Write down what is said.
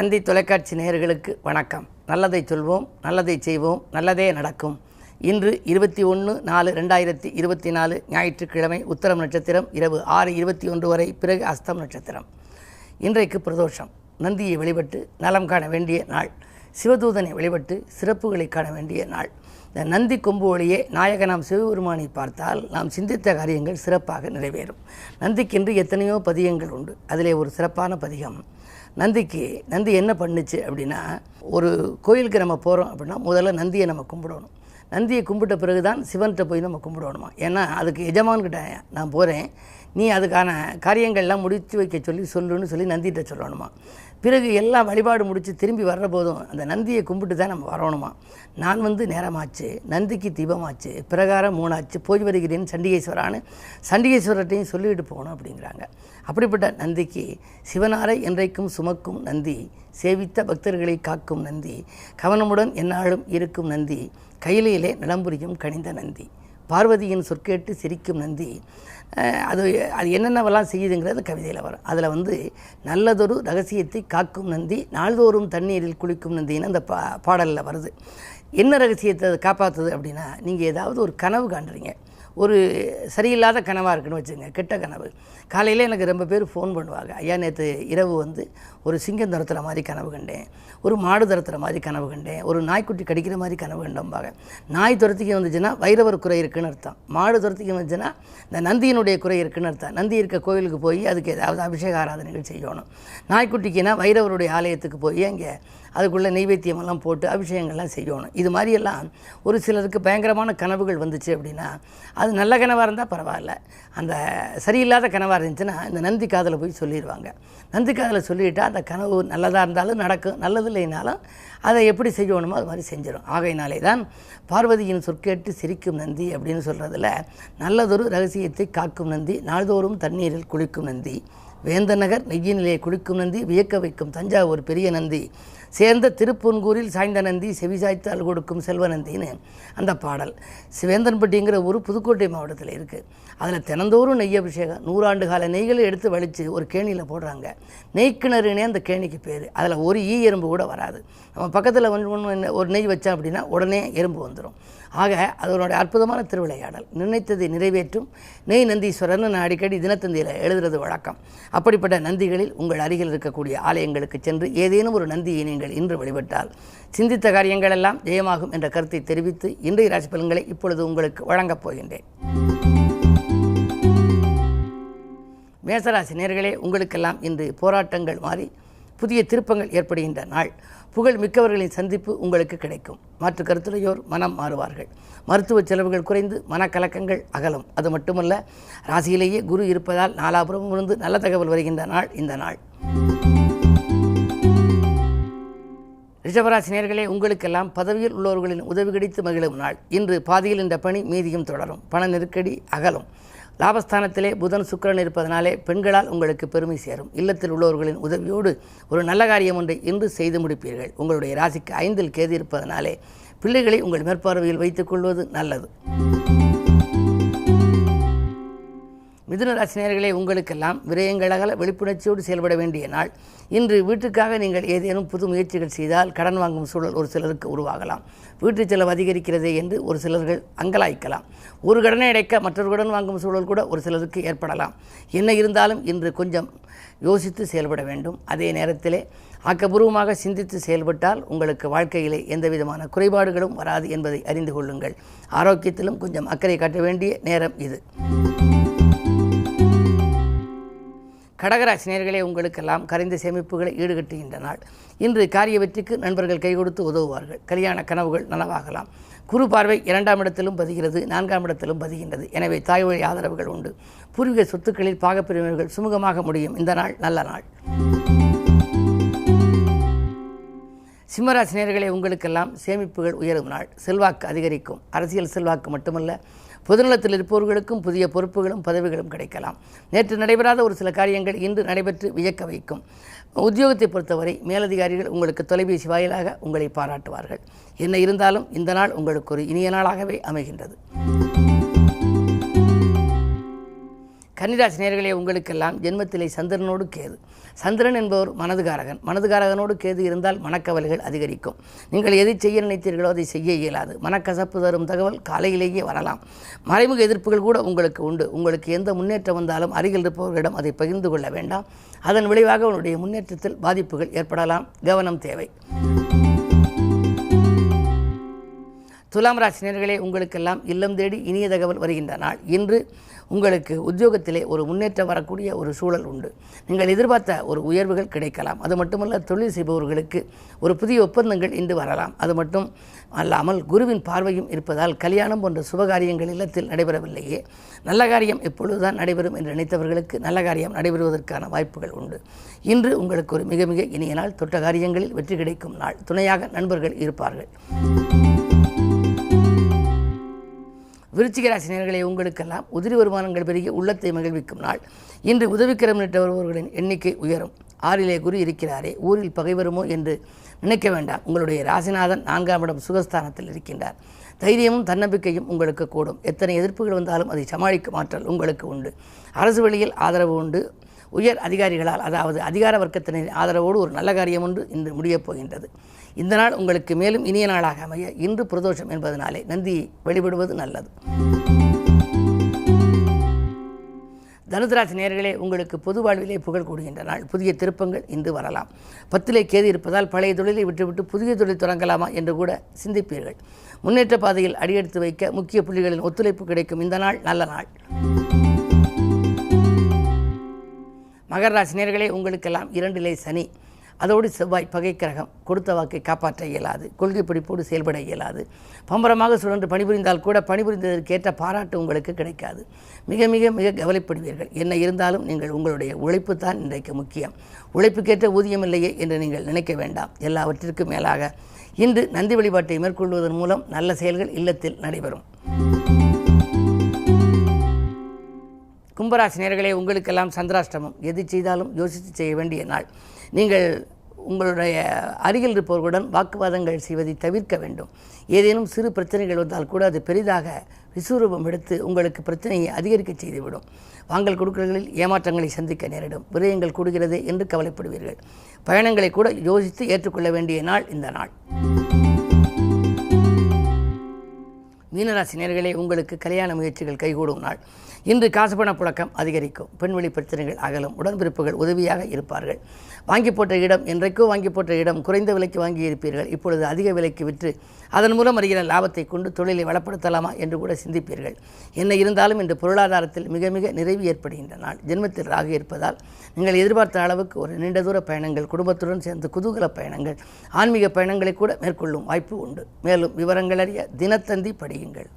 தந்தி தொலைக்காட்சி நேயர்களுக்கு வணக்கம். நல்லதை சொல்வோம் நல்லதை செய்வோம் நல்லதே நடக்கும். இன்று இருபத்தி ஒன்று நாலு ரெண்டாயிரத்தி இருபத்தி நாலு ஞாயிற்றுக்கிழமை உத்தரம் நட்சத்திரம் இரவு ஆறு இருபத்தி ஒன்று வரை பிறகு அஸ்தம் நட்சத்திரம். இன்றைக்கு பிரதோஷம். நந்தியை வழிபட்டு நலம் காண வேண்டிய நாள். சிவதூதனை வழிபட்டு சிறப்புகளை காண வேண்டிய நாள். இந்த நந்தி கொம்பு வழியே நாயக நாம் சிவபெருமானை பார்த்தால் நாம் சிந்தித்த காரியங்கள் சிறப்பாக நிறைவேறும். நந்திக்கென்று எத்தனையோ பதியங்கள் உண்டு. அதிலே ஒரு சிறப்பான பதிகம். நந்திக்கு நந்தி என்ன பண்ணுச்சு அப்படின்னா ஒரு கோயிலுக்கு நம்ம போகிறோம் அப்படின்னா முதல்ல நந்தியை நம்ம கும்பிடணும். நந்தியை கும்பிட்ட பிறகு தான் சிவன்கிட்ட போய் நம்ம கும்பிடணுமா? ஏன்னா அதுக்கு எஜமான்கிட்ட நான் போகிறேன் நீ அதுக்கான காரியங்கள்லாம் முடித்து வைக்க சொல்லி சொல்லுன்னு சொல்லி நந்திகிட்ட சொல்லணுமா? பிறகு எல்லா வழிபாடு முடித்து திரும்பி வர்ற போதும் அந்த நந்தியை கும்பிட்டு தான் நம்ம வரணுமா? நான் வந்து நேரமாச்சு நந்திக்கு தீபமாச்சு பிரகாரம் மூணாச்சு போய் வருகிறேன் சண்டிகேஸ்வரான்னு சண்டிகேஸ்வரர்கிட்டையும் சொல்லிவிட்டு போகணும் அப்படிங்கிறாங்க. அப்படிப்பட்ட நந்திக்கு சிவனாரை என்றைக்கும் சுமக்கும் நந்தி சேவித்த பக்தர்களை காக்கும் நந்தி கவனமுடன் எந்நாளும் இருக்கும் நந்தி கையிலையிலே நிலம்புரியும் கனிந்த நந்தி. பார்வதியின் சொற்கேட்டு சிரிக்கும் நந்தி. அது அது என்னென்னவெல்லாம் செய்யுதுங்கிறது கவிதையில் வரும். அதில் வந்து நல்லதொரு ரகசியத்தை காக்கும் நந்தி நாள்தோறும் தண்ணீரில் குளிக்கும் நந்தின்னு அந்த பா பாடலில் வருது. என்ன ரகசியத்தை காப்பாற்றுது அப்படின்னா நீங்கள் ஏதாவது ஒரு கனவு காண்றீங்க. ஒரு சரியில்லாத கனவாக இருக்குன்னு வச்சுங்க கெட்ட கனவு. காலையில் எனக்கு ரொம்ப பேர் ஃபோன் பண்ணுவாங்க. ஐயா நேற்று இரவு வந்து ஒரு சிங்கம் துரத்துகிற மாதிரி கனவு கண்டேன். ஒரு மாடு துரத்துகிற மாதிரி கனவு கண்டேன். ஒரு நாய்க்குட்டி கடிக்கிற மாதிரி கனவு கண்டோம்பாங்க. நாய் துரத்திக்கு வந்துச்சுன்னா வைரவர் குறை இருக்குன்னு அர்த்தம். மாடு துரத்திக்கு வந்துச்சுன்னா இந்த நந்தியினுடைய குறை இருக்குன்னு அர்த்தம். நந்தி இருக்க கோயிலுக்கு போய் அதுக்கு ஏதாவது அபிஷேக ஆராதனைகள் செய்யணும். நாய்க்குட்டிக்குன்னா வைரவருடைய ஆலயத்துக்கு போய் அங்கே அதுக்குள்ளே நெய்வேத்தியமெல்லாம் போட்டு அபிஷேகங்கள்லாம் செய்யணும். இது மாதிரியெல்லாம் ஒரு சிலருக்கு பயங்கரமான கனவுகள் வந்துச்சு அப்படின்னா அது நல்ல கனவாக இருந்தால் பரவாயில்ல. அந்த சரியில்லாத கனவாக இருந்துச்சுன்னா இந்த நந்தி காதில் போய் சொல்லிடுவாங்க நந்தி காதில் சொல்லிட்டா அந்த கனவு நல்லதாக இருந்தாலும் நடக்கும் நல்லது இல்லைனாலும் அதை எப்படி செய்யணுமோ அது மாதிரி செஞ்சிடும் ஆகையினாலே தான் பார்வதியின் சொற்கேட்டு சிரிக்கும் நந்தி அப்படின்னு சொல்கிறதுல நல்லதொரு ரகசியத்தை காக்கும் நந்தி நாள்தோறும் தண்ணீரில் குளிக்கும் நந்தி. வேந்தநகர் நெய்யினிலே குளிக்கும் நந்தி வியக்க வைக்கும் தஞ்சாவூர் பெரிய நந்தி. சேர்ந்த திருப்பூன்கூரில் சாய்ந்த நந்தி செவிசாய்த்தால் கொடுக்கும் செல்வ நந்தின்னு அந்த பாடல். சிவேந்தன்பட்டிங்கிற ஊர் புதுக்கோட்டை மாவட்டத்தில் இருக்குது அதில் தினந்தோறும் நெய் அபிஷேகம் நூறாண்டு கால நெய்களை எடுத்து வலித்து ஒரு கேணியில் போடுறாங்க. நெய்க்கிணறுனே அந்த கேணிக்கு பேர். அதில் ஒரு ஈ எறும்பு கூட வராது. நம்ம பக்கத்தில் ஒன்று ஒரு நெய் வச்சோம் அப்படின்னா உடனே எறும்பு வந்துடும் ஆக அதனுடைய அற்புதமான திருவிளையாடல். நினைத்ததை நிறைவேற்றும் நெய் நந்தீஸ்வரர்னு நான் அடிக்கடி தினத்தந்தியில் எழுதுறது வழக்கம். அப்படிப்பட்ட நந்திகளில் உங்கள் அருகில் இருக்கக்கூடிய ஆலயங்களுக்கு சென்று ஏதேனும் ஒரு நந்தியை நீங்கள் இன்று வழிபட்டால் சிந்தித்த காரியங்கள் எல்லாம் ஜெயமாகும் என்ற கருத்தை தெரிவித்து இன்றைய ராசி பலன்களை இப்பொழுது உங்களுக்கு வழங்கப் போகின்றேன். மேசராசி நேர்களே உங்களுக்கெல்லாம் இன்று போராட்டங்கள் மாறி புதிய திருப்பங்கள் ஏற்படுகின்ற நாள். புகழ் மிக்கவர்களின் சந்திப்பு உங்களுக்கு கிடைக்கும். மாற்று கருத்துடையோர் மனம் மாறுவார்கள். மருத்துவ செலவுகள் குறைந்து மனக்கலக்கங்கள் அகலும். அது மட்டுமல்ல ராசியிலேயே குரு இருப்பதால் நாலாபுரமும் இருந்து நல்ல தகவல் வருகின்ற நாள் இந்த நாள். ரிஷபராசினியர்களே உங்களுக்கெல்லாம் பதவியில் உள்ளவர்களின் உதவி கிடைத்து மகிழும் நாள். இன்று பாதியில் இந்த பணி மீதியும் தொடரும். பண நெருக்கடி அகலும். லாபஸ்தானத்திலே புதன் சுக்கிரன் இருப்பதனாலே பெண்களால் உங்களுக்கு பெருமை சேரும். இல்லத்தில் உள்ளவர்களின் உதவியோடு ஒரு நல்ல காரியம் ஒன்றை இன்று செய்து முடிப்பீர்கள். உங்களுடைய ராசிக்கு ஐந்தில் கேது இருப்பதனாலே பிள்ளைகளை உங்கள் மேற்பார்வையில் வைத்துக் கொள்வது நல்லது. மிதுனராசினியர்களே உங்களுக்கெல்லாம் விரயங்களகல விழிப்புணர்ச்சியோடு செயல்பட வேண்டிய நாள். இன்று வீட்டுக்காக நீங்கள் ஏதேனும் புது முயற்சிகள் செய்தால் கடன் வாங்கும் சூழல் ஒரு சிலருக்கு உருவாகலாம். வீட்டு செலவு அதிகரிக்கிறதே என்று ஒரு சிலர்கள் அங்கலாய்க்கலாம். ஒரு கடனை அடைக்க மற்றொரு கடன் வாங்கும் சூழல் கூட ஒரு சிலருக்கு ஏற்படலாம். என்ன இருந்தாலும் இன்று கொஞ்சம் யோசித்து செயல்பட வேண்டும். அதே நேரத்திலே ஆக்கப்பூர்வமாக சிந்தித்து செயல்பட்டால் உங்களுக்கு வாழ்க்கையிலே எந்த விதமான குறைபாடுகளும் வராது என்பதை அறிந்து கொள்ளுங்கள். ஆரோக்கியத்திலும் கொஞ்சம் அக்கறை காட்ட வேண்டிய நேரம் இது. கடகராசினியர்களே உங்களுக்கெல்லாம் கரைந்த சேமிப்புகளை ஈடுகட்டுகின்ற நாள் இன்று காரிய வெற்றிக்கு நண்பர்கள் கை கொடுத்து உதவுவார்கள். கல்யாண கனவுகள் நனவாகலாம். குரு பார்வை இரண்டாம் இடத்திலும் பதிகிறது நான்காம் இடத்திலும் பதிகின்றது. எனவே தாய் வழி ஆதரவுகள் உண்டு. பூர்வீக சொத்துக்களில் பாகப்பிரிவினர்கள் சுமூகமாக முடியும். இந்த நாள் நல்ல நாள். சிம்மராசினியர்களே உங்களுக்கெல்லாம் சேமிப்புகள் உயரும் நாள். செல்வாக்கு அதிகரிக்கும். அரசியல் செல்வாக்கு மட்டுமல்ல பொதுநலத்தில் இருப்பவர்களுக்கும் புதிய பொறுப்புகளும் பதவிகளும் கிடைக்கலாம். நேற்று நடைபெறாத ஒரு சில காரியங்கள் இன்று நடைபெற்று வியக்க வைக்கும். உத்தியோகத்தை பொறுத்தவரை மேலதிகாரிகள் உங்களுக்கு தொலைபேசி வாயிலாக உங்களை பாராட்டுவார்கள். என்ன இருந்தாலும் இந்த நாள் உங்களுக்கு ஒரு இனிய நாளாகவே அமைகின்றது. கன்னிராசி நேர்களே உங்களுக்கெல்லாம் ஜென்மத்திலே சந்திரனோடு கேது. சந்திரன் என்பவர் மனதுகாரகன். மனதுகாரகனோடு கேது இருந்தால் மனக்கவலைகள் அதிகரிக்கும். நீங்கள் எதை செய்ய நினைத்தீர்களோ அதை செய்ய இயலாது. மனக்கசப்பு தரும் தகவல் காலையிலேயே வரலாம். மறைமுக எதிர்ப்புகள் கூட உங்களுக்கு உண்டு. உங்களுக்கு எந்த முன்னேற்றம் வந்தாலும் அருகில் இருப்பவர்களிடம் அதை பகிர்ந்து கொள்ள வேண்டாம். அதன் விளைவாக உன்னுடைய முன்னேற்றத்தில் பாதிப்புகள் ஏற்படலாம். கவனம் தேவை. துலாம் ராசினியர்களே உங்களுக்கெல்லாம் இல்லம் தேடி இனிய தகவல் வருகின்ற நாள். இன்று உங்களுக்கு உத்தியோகத்திலே ஒரு முன்னேற்றம் வரக்கூடிய ஒரு சூழல் உண்டு. நீங்கள் எதிர்பார்த்த ஒரு உயர்வுகள் கிடைக்கலாம். அது மட்டுமல்ல தொழில் செய்பவர்களுக்கு ஒரு புதிய ஒப்பந்தங்கள் இன்று வரலாம். அது மட்டும் அல்லாமல் குருவின் பார்வையும் இருப்பதால் கல்யாணம் போன்ற சுபகாரியங்கள் இல்லத்தில் நடைபெறவில்லையே. நல்ல காரியம் எப்பொழுதுதான் நடைபெறும் என்று நினைத்தவர்களுக்கு நல்ல காரியம் நடைபெறுவதற்கான வாய்ப்புகள் உண்டு. இன்று உங்களுக்கு ஒரு மிக மிக இனிய நாள். தொட்ட காரியங்களில் வெற்றி கிடைக்கும் நாள். துணையாக நண்பர்கள் இருப்பார்கள். விருச்சிக நேர்களை உங்களுக்கெல்லாம் உதிரி வருமானங்கள் பெருகி உள்ளத்தை மகிழ்விக்கும் நாள். இன்று உதவிக்கரம் நீட்ட வருபவர்களின் எண்ணிக்கை உயரும். ஆறிலே குரு இருக்கிறாரே ஊரில் பகை வருமோ என்று நினைக்க வேண்டாம். உங்களுடைய ராசிநாதன் நான்காம் இடம் சுகஸ்தானத்தில் இருக்கின்றார். தைரியமும் தன்னம்பிக்கையும் உங்களுக்கு கூடும். எத்தனை எதிர்ப்புகள் வந்தாலும் அதை சமாளிக்கும் ஆற்றல் உங்களுக்கு உண்டு. அரசு வழியில் ஆதரவு உண்டு. உயர் அதிகாரிகளால் அதாவது அதிகார வர்க்கத்தினரின் ஆதரவோடு ஒரு நல்ல காரியம் ஒன்று இன்று முடியப் போகின்றது. இந்த நாள் உங்களுக்கு மேலும் இனிய நாளாக அமைய இன்று பிரதோஷம் என்பதனாலே நந்தியை வழிபடுவது நல்லது. தனுதராசி நேர்களே உங்களுக்கு பொது வாழ்விலே புகழ் கூடுகின்ற நாள். புதிய திருப்பங்கள் இன்று வரலாம். பத்திலே கேது இருப்பதால் பழைய தொழிலை விட்டுவிட்டு புதிய தொழில் தொடங்கலாமா என்று கூட சிந்திப்பீர்கள். முன்னேற்ற பாதையில் அடியெடுத்து வைக்க முக்கிய புள்ளிகளின் ஒத்துழைப்பு கிடைக்கும். இந்த நாள் நல்ல நாள். மகர ராசினியர்களே உங்களுக்கெல்லாம் இரண்டிலே சனி. அதோடு செவ்வாய் பகை கிரகம் கொடுத்த வாக்கை காப்பாற்ற இயலாது கொள்கை பிடிப்போடு செயல்பட இயலாது. பம்பரமாக சுழன்று பணிபுரிந்தால் கூட பணிபுரிந்ததற்கேற்ற பாராட்டு உங்களுக்கு கிடைக்காது. மிக மிக மிக கவலைப்படுவீர்கள். என்ன இருந்தாலும் நீங்கள் உங்களுடைய உழைப்பு தான் இன்றைக்கு முக்கியம். உழைப்புக்கேற்ற ஊதியம் இல்லையே என்று நீங்கள் நினைக்க வேண்டாம். எல்லாவற்றிற்கும் மேலாக இன்று நந்தி வழிபாட்டை மேற்கொள்வதன் மூலம் நல்ல செயல்கள் இல்லத்தில் நடைபெறும். கும்பராசி நேர்களே உங்களுக்கெல்லாம் சந்திராஷ்டமம். எது செய்தாலும் யோசித்து செய்ய வேண்டிய நாள். நீங்கள் உங்களுடைய அருகில் இருப்பவர்களுடன் வாக்குவாதங்கள் செய்வதை தவிர்க்க வேண்டும். ஏதேனும் சிறு பிரச்சனைகள் வந்தால் கூட அது பெரிதாக விஸ்வரூபம் எடுத்து உங்களுக்கு பிரச்சனையை அதிகரிக்க செய்துவிடும். வாங்கல் கொடுக்கல்களில் ஏமாற்றங்களை சந்திக்க நேரிடும். விரயங்கள் கூடுகிறது என்று கவலைப்படுவீர்கள். பயணங்களை கூட யோசித்து ஏற்றுக்கொள்ள வேண்டிய நாள் இந்த நாள். மீனராசி நேர்களே உங்களுக்கு கல்யாண முயற்சிகள் கைகூடும் நாள். இன்று காசுபண புழக்கம் அதிகரிக்கும். பெண்வெளி பிரச்சனைகள் அகலும். உடன்பிறப்புகள் உதவியாக இருப்பார்கள். வாங்கி போட்ட இடம் என்றைக்கோ வாங்கி போட்ட இடம் குறைந்த விலைக்கு வாங்கி இருப்பீர்கள். இப்பொழுது அதிக விலைக்கு விற்று அதன் மூலம் வருகிற லாபத்தை கொண்டு தொழிலை வளப்படுத்தலாமா என்று கூட சிந்திப்பீர்கள். என்ன இருந்தாலும் இன்று பொருளாதாரத்தில் மிக மிக நிறைவு ஏற்படுகின்ற நாள். ஜென்மத்தில் ராகு இருப்பதால் நீங்கள் எதிர்பார்த்த அளவுக்கு ஒரு நீண்ட தூர பயணங்கள் குடும்பத்துடன் சேர்ந்து குதூகல பயணங்கள் ஆன்மீக பயணங்களை கூட மேற்கொள்ளும் வாய்ப்பு உண்டு. மேலும் விவரங்களறிய தினத்தந்தி படியுங்கள்.